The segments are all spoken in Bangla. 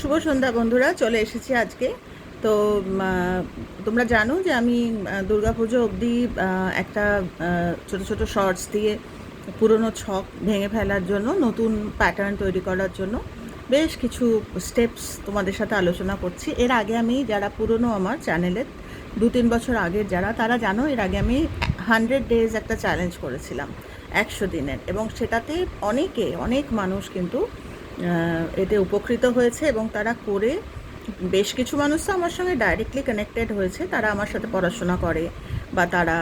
শুভ সন্ধ্যা বন্ধুরা, চলে এসেছি আজকে। তো তোমরা জানো যে আমি দুর্গাপুজো অবধি একটা ছোট ছোট শর্টস দিয়ে পুরনো ছক ভেঙে ফেলার জন্য, নতুন প্যাটার্ন তৈরি করার জন্য বেশ কিছু স্টেপস তোমাদের সাথে আলোচনা করছি। এর আগে আমি, যারা পুরনো আমার চ্যানেলের দু তিন বছর আগের যারা, তারা জানো এর আগে আমি হান্ড্রেড ডেজ একটা চ্যালেঞ্জ করেছিলাম, একশো দিনের। এবং সেটাতে অনেকে, অনেক মানুষ কিন্তু এতে উপকৃত হয়েছে এবং তারা করে বেশ কিছু মানুষ তো আমার সঙ্গে ডাইরেক্টলি কানেক্টেড হয়েছে। তারা আমার সাথে পড়াশোনা করে বা তারা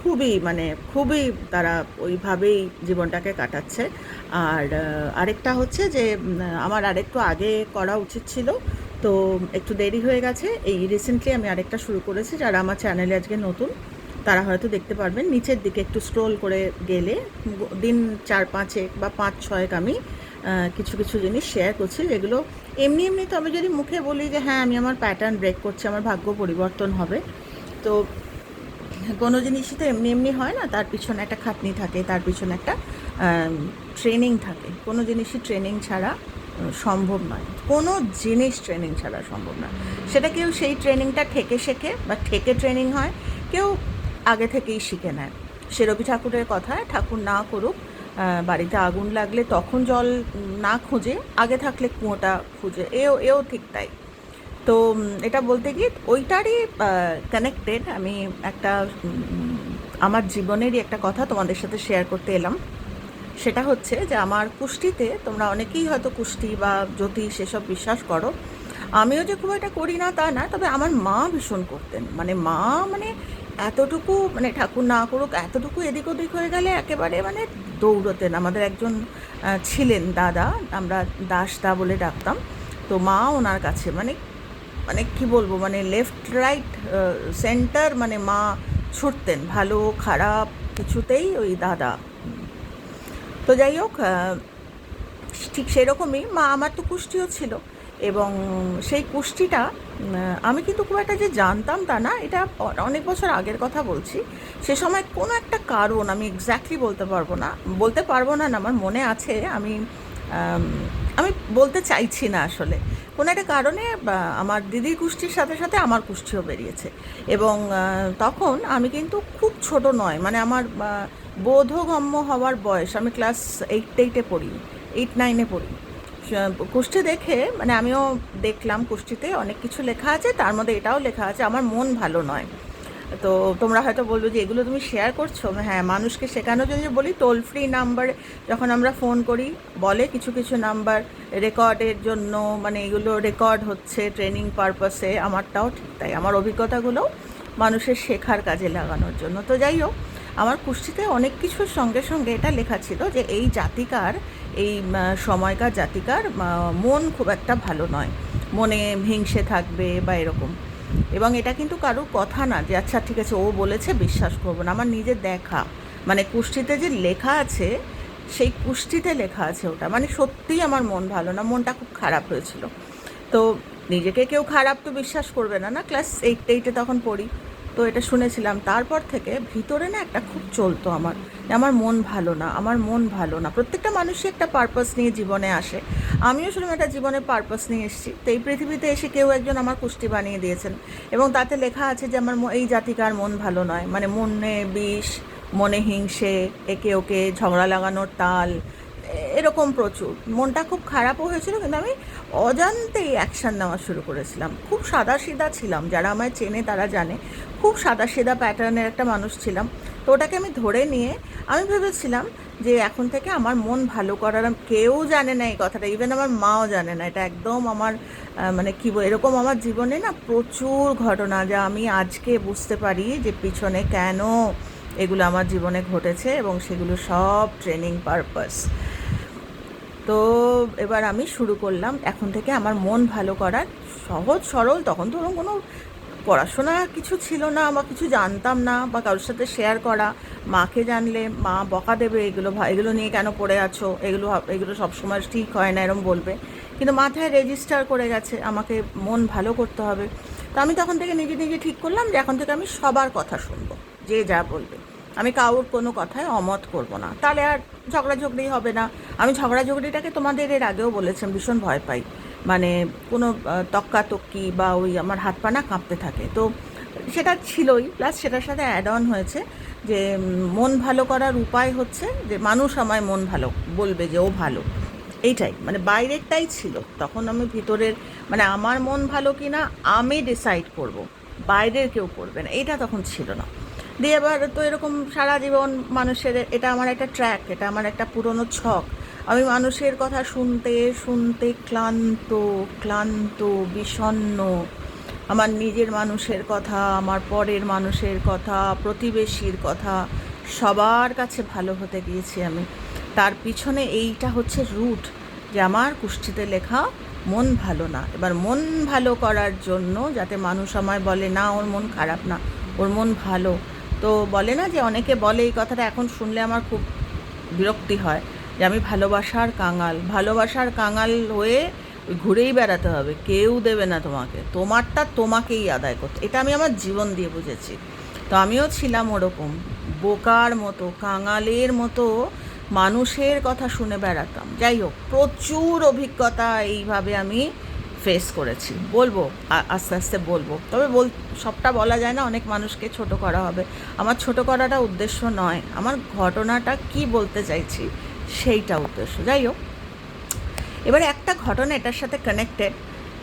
খুবই মানে খুবই তারা ওইভাবেই জীবনটাকে কাটাচ্ছে। আর আরেকটা হচ্ছে যে আমার আরেকটু আগে করা উচিত ছিল। তো একটু দেরি হয়ে গেছে। এই রিসেন্টলি আমি আরেকটা শুরু করেছি যারা আমার চ্যানেলে আজকে নতুন। তারা হয়তো দেখতে পারবেন। নিচের দিকে একটু স্ক্রোল করে গেলে, দিন চার পাঁচেক বা পাঁচ ছয়েক আমি কিছু কিছু জিনিস শেয়ার করছি, যেগুলো এমনি এমনি তো আমি যদি মুখে বলি যে হ্যাঁ আমি আমার প্যাটার্ন ব্রেক করছি, আমার ভাগ্য পরিবর্তন হবে। তো কোনো জিনিসই তো এমনি এমনি হয় না, তার পিছনে একটা খাটনি থাকে, তার পিছনে একটা ট্রেনিং থাকে। কোনো জিনিসই ট্রেনিং ছাড়া সম্ভব নয়। কোনো জিনিস ট্রেনিং ছাড়া সম্ভব নয় সেটা কেউ সেই ট্রেনিংটা ঠেকে শেখে বা ঠেকে ট্রেনিং হয়, কেউ আগে থেকেই শিখে নেয়। সে রবি ঠাকুরের কথায়, ঠাকুর না করুক বাড়িতে আগুন লাগলে তখন জল না খুঁজে, আগে থাকলে কুয়োটা খুঁজে। এও এও ঠিক তাই। তো এটা বলতে গিয়ে ওইটারই কানেক্টেড আমি একটা আমার জীবনেরই একটা কথা তোমাদের সাথে শেয়ার করতে এলাম। সেটা হচ্ছে যে আমার কুষ্টিতে তোমরা অনেকেই হয়তো কুষ্টি বা জ্যোতিষ এসব বিশ্বাস করো। আমিও যে খুব এটা করি না তা না, তবে আমার মা ভীষণ করতেন। মানে মা মানে এতটুকু মানে ঠাকুর না করুক, এতটুকু এদিক ওদিক হয়ে গেলে একেবারে মানে দৌড়তেন। আমাদের একজন ছিলেন দাদা, আমরা দাস দা বলে ডাকতাম। তো মা ওনার কাছে মানে মানে কি বলব মানে লেফট রাইট সেন্টার মানে মা ছুটতেন। ভালো, খারাপ কিছুতেই ওই দাদা। তো যাই হোক ঠিক সেরকমই মা, আমার তো কুষ্টিও ছিল। এবং সেই কুষ্টিটা আমি কিন্তু খুব একটা যে জানতাম তা না, এটা অনেক বছর আগের কথা বলছি। সে সময় কোনো একটা কারণ আমি এক্স্যাক্টলি বলতে পারব না, বলতে পারব না আমার মনে আছে, আমি আমি বলতে চাইছি না আসলে। কোনো একটা কারণে আমার দিদির কুষ্টির সাথে সাথে আমার কুষ্টিও বেরিয়েছে। এবং তখন আমি কিন্তু খুব ছোট নয় মানে আমার বোধগম্য হওয়ার বয়স, আমি ক্লাস এইট এইটে পড়ি এইট নাইনে পড়ি। কুষ্টি দেখে মানে আমিও দেখলাম কুষ্টিতে, অনেক কিছু লেখা আছে, তার মধ্যে এটাও লেখা আছে, আমার মন ভালো নয়। তো তোমরা হয়তো বলবে যে এগুলো তুমি শেয়ার করছ? হ্যাঁ মানুষকে শেখানোর জন্য বলি টোল ফ্রি নাম্বার যখন আমরা ফোন করি, বলে কিছু কিছু নাম্বার রেকর্ডের জন্য মানে এগুলো রেকর্ড হচ্ছে ট্রেনিং পারপাসে আমারটাও ঠিক তাই, আমার অভিজ্ঞতাগুলো মানুষের শেখার কাজে লাগানোর জন্য। তো যাই হোক আমার কুষ্টিতে অনেক কিছুর সঙ্গে সঙ্গে এটা লেখা ছিল যে এই জাতিকার, এই সময়কার জাতিকার মন খুব একটা ভালো নয়। মনে হিংসে থাকবে বা এরকম। এবং এটা কিন্তু কারোর কথা না যে আচ্ছা ঠিক আছে, ও বলেছে, বিশ্বাস করব না। আমার নিজে দেখা। মানে কুষ্টিতে যে লেখা আছে, সেই কুষ্টিতে লেখা আছে ওটা। মানে সত্যিই আমার মন ভালো না, মনটা খুব খারাপ হয়েছিল। তো নিজেকে কেউ খারাপ তো বিশ্বাস করবে না না? ক্লাস এইট, এইটে তখন পড়ি। তো এটা শুনেছিলাম। তারপর থেকে ভিতরে না একটা খুব চলতো আমার। আমার মন ভালো না, আমার মন ভালো না। প্রত্যেকটা মানুষই একটা পারপাস নিয়ে জীবনে আসে। আমিও শুধু একটা জীবনে পারপাস নিয়ে এসেছি। তো এই পৃথিবীতে এসে কেউ একজন আমার কুষ্টি বানিয়ে দিয়েছেন। এবং তাতে লেখা আছে যে আমার এই জাতিকার মন ভালো নয়। মানে মনে বিষ, মনে হিংসে, একে ওকে ঝগড়া লাগানোর তাল এরকম প্রচুর। মনটা খুব খারাপও হয়েছিল, কিন্তু আমি অজান্তেই অ্যাকশান নেওয়া শুরু করেছিলাম। খুব সাদা সিধা ছিলাম, যারা আমায় চেনে তারা জানে। খুব সাদা সিধা প্যাটার্নের একটা মানুষ ছিলাম। তো ওটাকে আমি ধরে নিয়ে আমি ভেবেছিলাম যে এখন থেকে আমার মন ভালো করার কেউ জানে না এই কথাটা ইভেন আমার মাও জানে না। এটা একদম আমার মানে কী এরকম আমার জীবনে না প্রচুর ঘটনা যা আমি আজকে বুঝতে পারি যে পিছনে কেন এগুলো আমার জীবনে ঘটেছে এবং সেগুলো সব ট্রেনিং পারপাস তো এবার আমি শুরু করলাম। এখন থেকে আমার মন ভালো করার সহজ, সরল, তখন তো ওরকম কোনো পড়াশোনা কিছু ছিল না বা কিছু জানতাম না বা কারোর সাথে শেয়ার করা, মাকে জানলে, মা, বকা দেবে, এগুলো এগুলো নিয়ে কেন পড়ে আছো? এগুলো এগুলো সবসময় ঠিক হয় না, এরম বলবে। কিন্তু মাথায় রেজিস্টার করে গেছে, আমাকে মন ভালো করতে হবে। তো আমি তখন থেকে নিজে নিজে ঠিক করলাম যে এখন থেকে আমি সবার কথা শুনব, যে যা বলবে। আমি কারোর কোনো কথায় অমত করব না। তাহলে আর ঝগড়াঝগড়ি হবে না। আমি ঝগড়াঝগড়িটাকে তোমাদের এর আগেও বলেছিলাম ভীষণ ভয় পাই। মানে কোনো তক্কাতক্কি বা ওই আমার হাত পা না কাঁপতে থাকে। তো সেটা ছিলই প্লাস সেটার সাথে অ্যাড অন হয়েছে যে মন ভালো করার উপায় হচ্ছে যে, মানুষ আমায় মন ভালো বলবে যে ও ভালো। এইটাই মানে বাইরেরটাই ছিল। তখন আমি ভিতরের মানে আমার মন ভালো কি না আমি ডিসাইড করব। বাইরের কেউ করবে না। এটা তখন ছিল না। দিয়ে এবার তো এরকম সারা জীবন মানুষের, এটা আমার একটা ট্র্যাক এটা আমার একটা পুরনো ছক। আমি মানুষের কথা শুনতে শুনতে ক্লান্ত ক্লান্ত, বিষণ্ণ। আমার নিজের মানুষের কথা, আমার পরের মানুষের কথা, প্রতিবেশীর কথা, সবার কাছে ভালো হতে গিয়েছি আমি। তার পিছনে এইটা হচ্ছে রুট যে আমার কুষ্ঠিতে লেখা মন ভালো না। এবার মন ভালো করার জন্য যাতে মানুষ আমায় বলে, না, ওর মন খারাপ না, ওর মন ভালো। তো বলে না যে অনেকে বলে এই কথাটা এখন শুনলে আমার খুব বিরক্তি হয় যে আমি ভালোবাসার কাঙাল। ভালোবাসার কাঙাল হয়ে ঘুরেই বেড়াতে হবে। কেউ দেবে না তোমাকে। তোমারটা তোমাকেই আদায় করতে। এটা আমি আমার জীবন দিয়ে বুঝেছি। তো আমিও ছিলাম ওরকম। বোকার মতো, কাঙালের মতো মানুষের কথা শুনে বেড়াতাম। যাই হোক, প্রচুর অভিজ্ঞতা এইভাবে আমি ফেস করেছি। বলব আস্তে আস্তে বলব। তবে বল, সবটা বলা যায় না, অনেক মানুষকে ছোট করা হবে। আমার ছোট করাটা উদ্দেশ্য নয়, আমার ঘটনাটা কি বলতে চাইছি সেইটা উদ্দেশ্য। যাই হোক, এবারে একটা ঘটনা এটার সাথে কানেক্টেড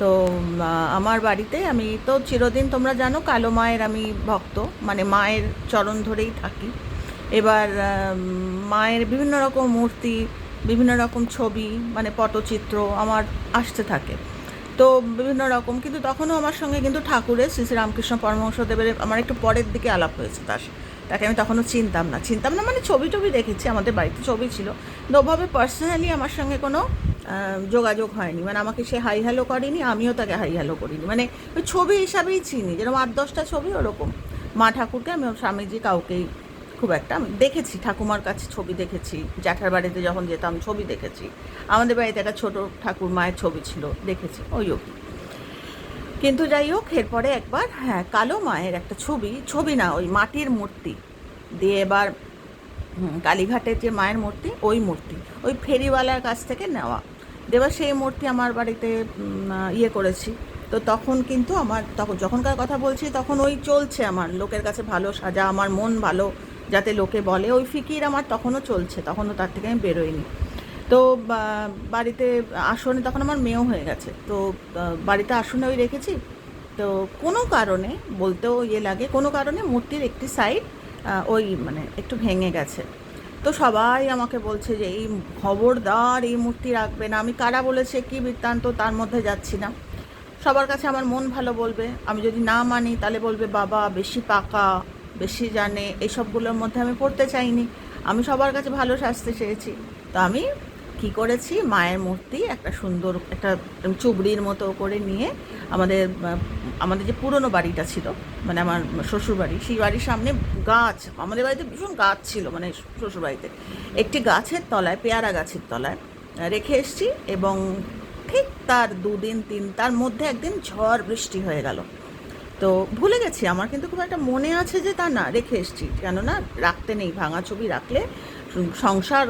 তো আমার বাড়িতে আমি তো চিরদিন তোমরা জানো, কালো মায়ের আমি ভক্ত মানে মায়ের চরণ ধরেই থাকি। এবার মায়ের বিভিন্ন রকম মূর্তি, বিভিন্ন রকম ছবি মানে পটচিত্র আমার আসতে থাকে। তো বিভিন্ন রকম। কিন্তু তখনও আমার সঙ্গে কিন্তু ঠাকুরের শ্রী শ্রী রামকৃষ্ণ পরমহংসদেবের আমার একটু পরের দিকে আলাপ হয়েছে তার। তাকে আমি তখনও চিনতাম না। চিনতাম না মানে ছবি টবি দেখেছি, আমাদের বাড়িতে ছবি ছিল। কিন্তু ওভাবে পার্সোনালি আমার সঙ্গে কোনো যোগাযোগ হয়নি। মানে আমাকে সে হাই হ্যালো করেনি, আমিও তাকে হাই হ্যালো করিনি। মানে ওই ছবি হিসাবেই চিনি। যেরকম আট দশটা ছবি ওরকম। মা ঠাকুরকে আমি স্বামীজি কাউকেই খুব একটা দেখেছি, ঠাকুমার কাছে ছবি দেখেছি, জ্যাঠার বাড়িতে যখন যেতাম ছবি দেখেছি। আমাদের বাড়িতে একটা ছোটো ঠাকুর মায়ের ছবি ছিল, দেখেছি, ওই অবধি। কিন্তু যাই হোক, এরপরে একবার হ্যাঁ কালো মায়ের একটা ছবি ছবি না, ওই মাটির মূর্তি দিয়ে এবার কালীঘাটের যে মায়ের মূর্তি, ওই মূর্তি, ওই ফেরিওয়ালার কাছ থেকে নেওয়া। দেবা সেই মূর্তি আমার বাড়িতে ইয়ে করেছি। তো তখন কিন্তু আমার, তখন যখনকার কথা বলছি, তখন ওই চলছে আমার, লোকের কাছে ভালো সাজা, আমার মন ভালো। যাতে লোকে বলে। ওই ফিকির আমার তখনও চলছে, তখনও তার থেকে আমি বেরোইনি। তো বাড়িতে আসনে তখন আমার মেয়েও হয়ে গেছে। তো বাড়িতে আসনে ওই রেখেছি। তো কোনো কারণে বলতেও ইয়ে লাগে, কোনো কারণে মূর্তির একটি সাইড ওই মানে একটু ভেঙে গেছে। তো সবাই আমাকে বলছে যে, এই খবরদার, এই মূর্তি রাখবে না। আমি, কারা বলেছে, কি বৃত্তান্ত, তার মধ্যে যাচ্ছি না। সবার কাছে আমার মন ভালো বলবে। আমি যদি না মানি, তাহলে বলবে, বাবা, বেশি পাকা। বেশি জানে, এসবগুলোর মধ্যে আমি পড়তে চাইনি। আমি সবার কাছে ভালো সাজতে চেয়েছি। তো আমি কি করেছি? মায়ের মূর্তি একটা সুন্দর একটা চুবড়ির মতো করে নিয়ে আমাদের আমাদের যে পুরনো বাড়িটা ছিল মানে আমার শ্বশুর বাড়ি সেই বাড়ির সামনে গাছ, আমাদের বাড়িতে ভীষণ গাছ ছিল মানে শ্বশুর বাড়িতে একটি গাছের তলায়, পেয়ারা গাছের তলায় রেখে এসছি এবং ঠিক তার দুদিন, তিন, তার মধ্যে একদিন ঝড় বৃষ্টি হয়ে গেল। তো ভুলে গেছি, আমার কিন্তু খুব একটা মনে আছে যে তা না, রেখে এসছি। কেননা রাখতে নেই, ভাঙা ছবি রাখলে সংসার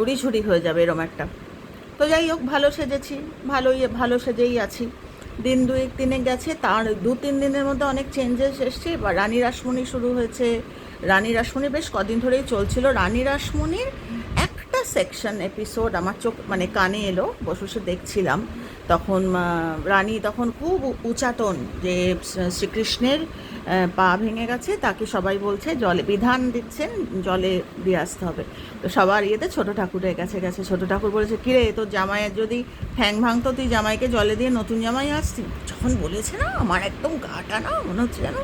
উড়িঝুড়ি হয়ে যাবে এরম একটা। তো যাই হোক, ভালো সেজেছি ভালো ইয়ে ভালো সেজেই আছি। দিন দুয়েক দিনে গেছে, তার দু তিন দিনের মধ্যে অনেক চেঞ্জেস এসছে। বা রানী রাসমণি শুরু হয়েছে। রানী রাসমণি বেশ কদিন ধরেই চলছিল। রানী রাসমণির একটা সেকশন এপিসোড আমার চোখ মানে কানে এলো বসে দেখছিলাম। তখন রানী তখন খুব উচাটন যে শ্রীকৃষ্ণের পা ভেঙে গেছে, তাকে সবাই বলছে, জলে বিধান দিচ্ছেন, জলে দিয়ে আসতে হবে। তো সবার ইয়েতে ছোটো ঠাকুরের কাছে গেছে। ছোটো ঠাকুর বলেছে কিরে তোর জামাইয়ের যদি ঠ্যাং ভাঙতো, তুই জামাইকে জলে দিয়ে নতুন জামাই আসতি? যখন বলেছে না, আমার একদম গাটা না মনে হচ্ছে যেন,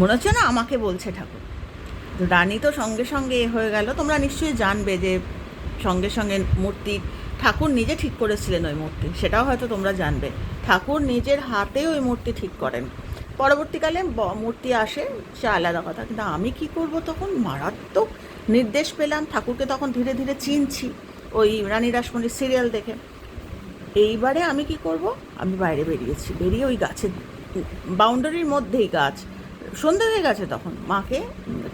মনে হচ্ছে না আমাকে বলছে ঠাকুর। রানী তো সঙ্গে সঙ্গে এ হয়ে গেল। তোমরা নিশ্চয়ই জানবে যে, সঙ্গে সঙ্গে মূর্তি ঠাকুর নিজে ঠিক করেছিলেন ওই মূর্তি, সেটাও হয়তো তোমরা জানবে। ঠাকুর নিজের হাতে ওই মূর্তি ঠিক করেন। পরবর্তীকালে মূর্তি আসে, সে আলাদা কথা। কিন্তু আমি কি করব তখন? মারাত্মক নির্দেশ পেলাম, ঠাকুরকে তখন ধীরে ধীরে চিনছি, ওই রানী রাসমণির সিরিয়াল দেখে। এইবারে আমি কি করব? আমি বাইরে বেরিয়েছি, বেরিয়ে ওই গাছের বাউন্ডারির মধ্যেই গাছ। সন্ধে হয়ে গেছে তখন, মাকে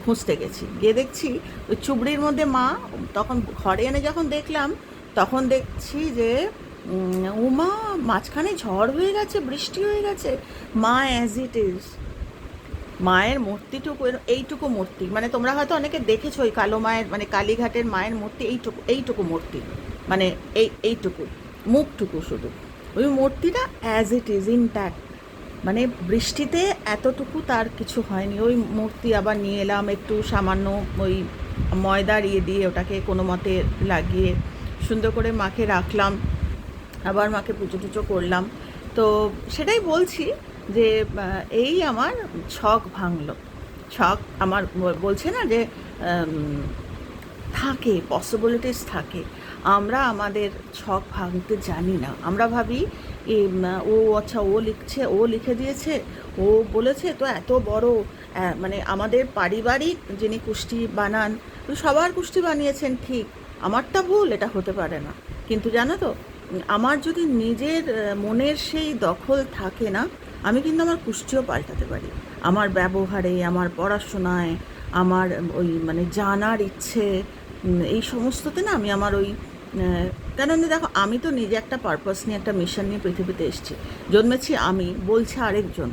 খুঁজতে গেছি। গিয়ে দেখছি ওই চুবড়ির মধ্যে মা, তখন ঘরে এনে যখন দেখলাম তখন দেখছি যে, উমা মাঝখানে ঝড় হয়ে গেছে, বৃষ্টি হয়ে গেছে। মা অ্যাজ ইট ইজ মায়ের মূর্তিটুকু এইটুকু মূর্তি। মানে তোমরা হয়তো অনেকে দেখেছ ওই কালো মায়ের মানে কালীঘাটের মায়ের মূর্তি, এইটুকু এইটুকু মূর্তি। মানে এই, এইটুকু, মুখটুকু শুধু। ওই মূর্তিটা অ্যাজ ইট ইজ ইনট্যাক্ট মানে বৃষ্টিতে এতটুকু তার কিছু হয়নি। ওই মূর্তি আবার নিয়ে এলাম, একটু সামান্য ওই ময়দা ইয়ে দিয়ে ওটাকে কোনো মতে লাগিয়ে সুন্দর করে মাকে রাখলাম, আবার মাকে পুজো টুজো করলাম। তো সেটাই বলছি যে এই আমার ছক ভাঙলো। ছক আমার বলছে না যে থাকে পসিবিলিটিস থাকে। আমরা আমাদের ছক ভাঙতে জানি না। আমরা ভাবি ও আচ্ছা ও লিখছে, ও লিখে দিয়েছে, ও বলেছে, তো এত বড় মানে আমাদের পারিবারিক যিনি কুষ্টি বানান সবার কুষ্টি বানিয়েছেন, ঠিক। আমারটা ভুল এটা হতে পারে না। কিন্তু জানো তো আমার যদি নিজের মনের সেই দখল থাকে না আমি কিন্তু আমার কুষ্টিও পাল্টাতে পারি। আমার ব্যবহারে আমার পড়াশোনায় আমার ওই মানে জানার ইচ্ছে এই সমস্ততে না আমি আমার ওই আহ, কেন না দেখো আমি তো নিজে একটা পারপাস নিয়ে একটা মিশন নিয়ে পৃথিবীতে এসেছি। জন্মেছি আমি বলছে আরেকজন।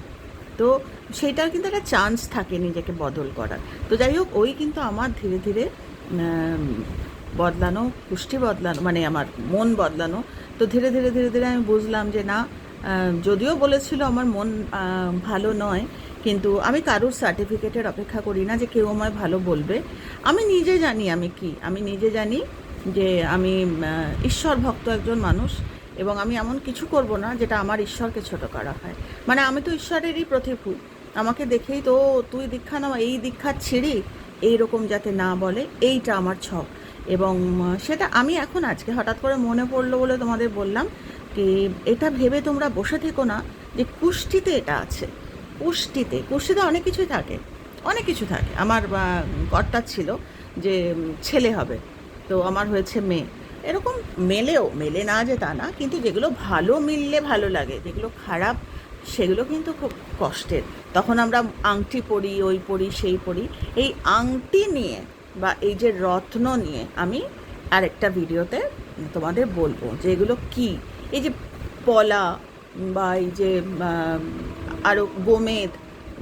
তো সেইটার কিন্তু একটা চান্স থাকে নিজেকে বদল করার। তো যাই হোক ওই কিন্তু আমার ধীরে ধীরে বদলানো, পুষ্টি বদলানো মানে আমার মন বদলানো, তো ধীরে ধীরে ধীরে ধীরে আমি বুঝলাম যে না যদিও বলেছিল আমার মন ভালো নয়, কিন্তু আমি কারুর সার্টিফিকেটের অপেক্ষা করি না যে কেউ আমায় ভালো বলবে। আমি নিজে জানি আমি কি। আমি নিজে জানি যে আমি ঈশ্বর ভক্ত একজন মানুষ এবং আমি এমন কিছু করব না যেটা আমার ঈশ্বরকে ছোট করা হয়। মানে আমি তো ঈশ্বরেরই প্রতিভূ আমাকে দেখেই তো তুই দীক্ষা নাও, এই দীক্ষা ছিঁড়ি, এইরকম যাতে না বলে, এইটা আমার ছক। এবং সেটা আমি এখন আজকে হঠাৎ করে মনে পড়ল বলে তোমাদের বললাম কি এটা ভেবে তোমরা বসে থেকো না যে কুষ্টিতে এটা আছে। কুষ্টিতে কুষ্টিতে অনেক কিছুই থাকে অনেক কিছু থাকে। আমার আহ, কর্তার ছিল যে ছেলে হবে তো আমার হয়েছে মেয়ে। এরকম মেলেও মেলে না যে তা না কিন্তু যেগুলো ভালো মিললে ভালো লাগে যেগুলো খারাপ সেগুলো কিন্তু খুব কষ্টের। তখন আমরা আংটি পরি ওই পরি সেই পরি। এই আংটি নিয়ে বা এই যে রত্ন নিয়ে আমি আরেকটা ভিডিওতে তোমাদের বলব যে এগুলো কি? এই যে পলা বা এই যে আরও গোমেদ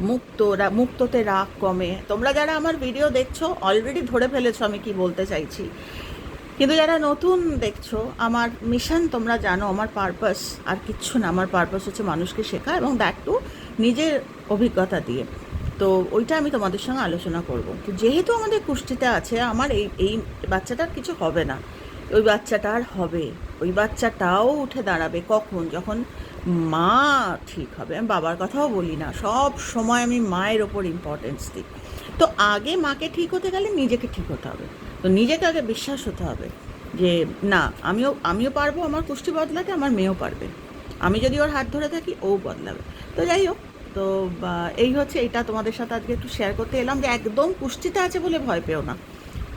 মুক্ত মুক্ততে রাগ কমে। তোমরা যারা আমার ভিডিও দেখছ অলরেডি ধরে ফেলেছো আমি কি বলতে চাইছি। কিন্তু যারা নতুন দেখছ, আমার মিশন তোমরা জানো, আমার পারপাস আর কিচ্ছু না, আমার পারপাস হচ্ছে মানুষকে শেখা এবং দ্যাট টু নিজের অভিজ্ঞতা দিয়ে। তো ওইটা আমি তোমাদের সঙ্গে আলোচনা করব। তো যেহেতু আমাদের কুষ্টিতে আছে, আমার এই এই বাচ্চাটার কিছু হবে না। ওই বাচ্চাটার হবে। ওই বাচ্চাটাও উঠে দাঁড়াবে কখন? যখন মা ঠিক হবে, আমি বাবার কথাও বলি না। সব সময় আমি মায়ের ওপর ইম্পর্টেন্স দিই। তো আগে মাকে ঠিক হতে গেলে নিজেকে ঠিক হতে হবে। তো নিজেকে আগে বিশ্বাস হতে হবে যে, না, আমিও আমিও পারব আমার কুষ্টি বদলাতে, আমার মেয়েও পারবে। আমি যদি ওর হাত ধরে থাকি, ও বদলাবে। তো যাই হোক তো এই হচ্ছে এটা তোমাদের সাথে আজকে একটু শেয়ার করতে এলাম যে একদম পুষ্টিতে আছে বলে ভয় পেও না।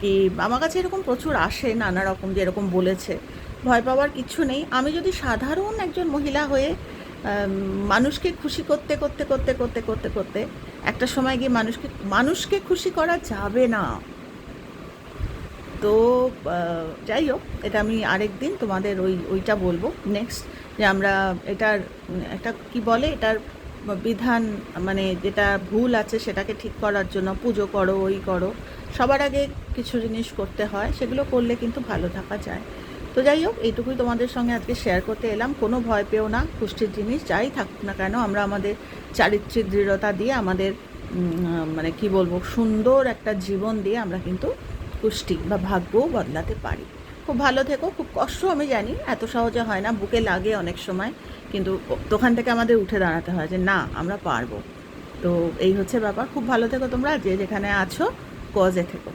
কি, আমার কাছে এরকম প্রচুর আসে নানা রকম যে এরকম বলেছে, ভয় পাওয়ার কিছু নেই। আমি যদি সাধারণ একজন মহিলা হয়ে মানুষকে খুশি করতে করতে করতে করতে করতে করতে একটা সময় গিয়ে মানুষকে মানুষকে খুশি করা যাবে না। তো যাই হোক, এটা আমি আরেক দিন তোমাদের ওই, ওইটা বলব। নেক্সট যে আমরা এটার, একটা কি বলে, এটার বিধান মানে যেটা ভুল আছে সেটাকে ঠিক করার জন্য পুজো করো, ওই করো, সবার আগে কিছু জিনিস করতে হয়, সেগুলো করলে কিন্তু ভালো থাকা যায়। তো যাই হোক, এইটুকুই তোমাদের সঙ্গে আজকে শেয়ার করতে এলাম। কোনো ভয় পেও না, পুষ্টির জিনিস যাই থাকুক না কেন, আমরা আমাদের চারিত্রিক দৃঢ়তা দিয়ে, আমাদের মানে কি বলব, সুন্দর একটা জীবন দিয়ে আমরা কিন্তু পুষ্টি বা ভাগ্যও বদলাতে পারি। খুব ভালো থেকো, খুব কষ্ট আমি জানি, এত সহজে হয় না, বুকে লাগে অনেক সময়। কিন্তু ওখান থেকে আমাদের উঠে দাঁড়াতে হয় যে, না, আমরা পারব। তো এই হচ্ছে ব্যাপার। খুব ভালো থেকো তোমরা, যে যেখানে আছো কজে থেকো।